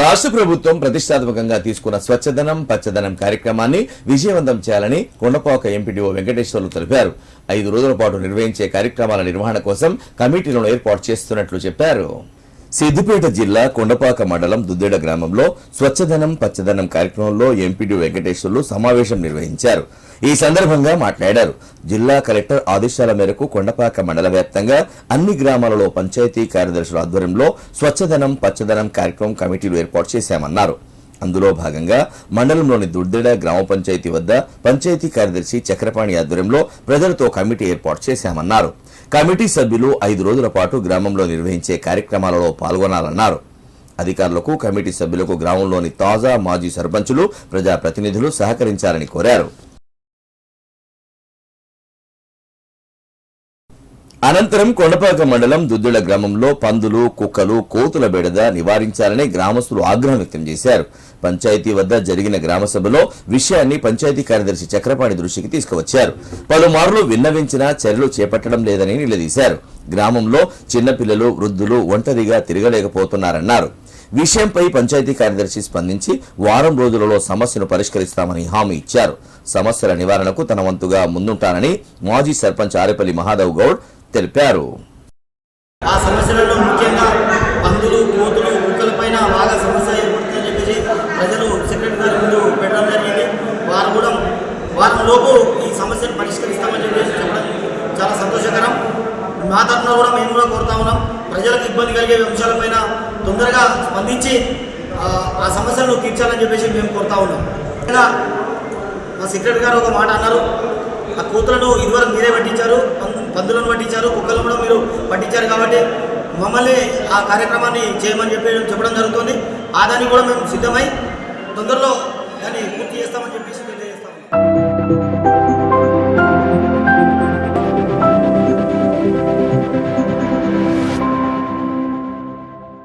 రాష్ట్ర ప్రభుత్వం ప్రతిష్టాత్మకంగా తీసుకున్న స్వచ్ఛదనం పచ్చదనం కార్యక్రమాన్ని విజయవంతం చేయాలని కొండపాక ఎంపీడీఓ వెంకటేశ్వర్లు తెలిపారు. ఐదు రోజుల పాటు నిర్వహించే కార్యక్రమాల నిర్వహణ కోసం కమిటీలను ఏర్పాటు చేస్తున్నట్లు చెప్పారు. సిద్దిపేట జిల్లా కొండపాక మండలం దుద్దేడ గ్రామంలో స్వచ్ఛదనం పచ్చదనం కార్యక్రమంలో ఎంపీడీ వెంకటేశ్వర్లు సమావేశం నిర్వహించారు. ఈ సందర్భంగా మాట్లాడారు. జిల్లా కలెక్టర్ ఆదేశాల మేరకు కొండపాక మండల వ్యాప్తంగా అన్ని గ్రామాలలో పంచాయతీ కార్యదర్శుల ఆధ్వర్యంలో స్వచ్ఛదనం పచ్చదనం కార్యక్రమం కమిటీలు ఏర్పాటు చేశామన్నారు. అందులో భాగంగా మండలంలోని దుర్దెడ గ్రామ పంచాయతీ వద్ద పంచాయతీ కార్యదర్శి చక్రపాణి ఆధ్వర్యంలో ప్రజలతో కమిటీ ఏర్పాటు చేశామన్నారు. కమిటీ సభ్యులు ఐదు రోజుల పాటు గ్రామంలో నిర్వహించే కార్యక్రమాలలో పాల్గొనాలన్నారు. అధికారులకు కమిటీ సభ్యులకు గ్రామంలోని తాజా మాజీ సర్పంచులు ప్రజాప్రతినిధులు సహకరించాలని కోరారు. అనంతరం కొండపాక మండలం దుద్దుల గ్రామంలో పందులు కుక్కలు కోతుల బెడద నివారించాలని గ్రామస్తులు ఆగ్రహం వ్యక్తం చేశారు. పంచాయతీ వద్ద జరిగిన గ్రామ సభలో విషయాన్ని పంచాయతీ కార్యదర్శి చక్రపాణి దృష్టికి తీసుకువచ్చారు. పలుమార్లు విన్నవించినా చర్యలు చేపట్టడం లేదని నిలదీశారు. గ్రామంలో చిన్నపిల్లలు వృద్ధులు ఒంటరిగా తిరగలేకపోతున్నారన్నారు. విషయంపై పంచాయతీ కార్యదర్శి స్పందించి వారం రోజులలో సమస్యను పరిష్కరిస్తామని హామీ ఇచ్చారు. సమస్యల నివారణకు తన వంతుగా ముందుంటానని మాజీ సర్పంచ్ ఆరేపల్లి మహాదేవ్ గౌడ్ తెలిపారు. ఆ సమస్యలలో ముఖ్యంగా పందులు కోతులు కుక్కల పైన బాగా సమస్య ఏర్పడుతుందని చెప్పేసి ప్రజలు సెక్రటరీ గారి ముందు పెట్టడం జరిగింది. వారు కూడా వారం లోపు ఈ సమస్యను పరిష్కరిస్తామని చెప్పేసి చెప్పడం చాలా సంతోషకరం. మా తరఫున కూడా మేము కూడా కోరుతా ఉన్నాం. ప్రజలకు ఇబ్బంది కలిగే అంశాలపైన తొందరగా స్పందించి ఆ, ఆ సమస్యలను తీర్చాలని చెప్పేసి మేము కోరుతా ఉన్నాం. ఇలా మా సెక్రటరీ గారు ఒక మాట అన్నారు. ఆ కూతులను ఇదివరకు మీరే పట్టించారు? పందులను పట్టించారు? కుక్కలను కూడా మీరు పట్టించారు కాబట్టి మమ్మల్ని ఆ కార్యక్రమాన్ని చేయమని చెప్పి చెప్పడం జరుగుతుంది. ఆ దానికి కూడా మేము సిద్ధమై తొందరలో దాన్ని పూర్తి చేస్తామని చెప్పేసి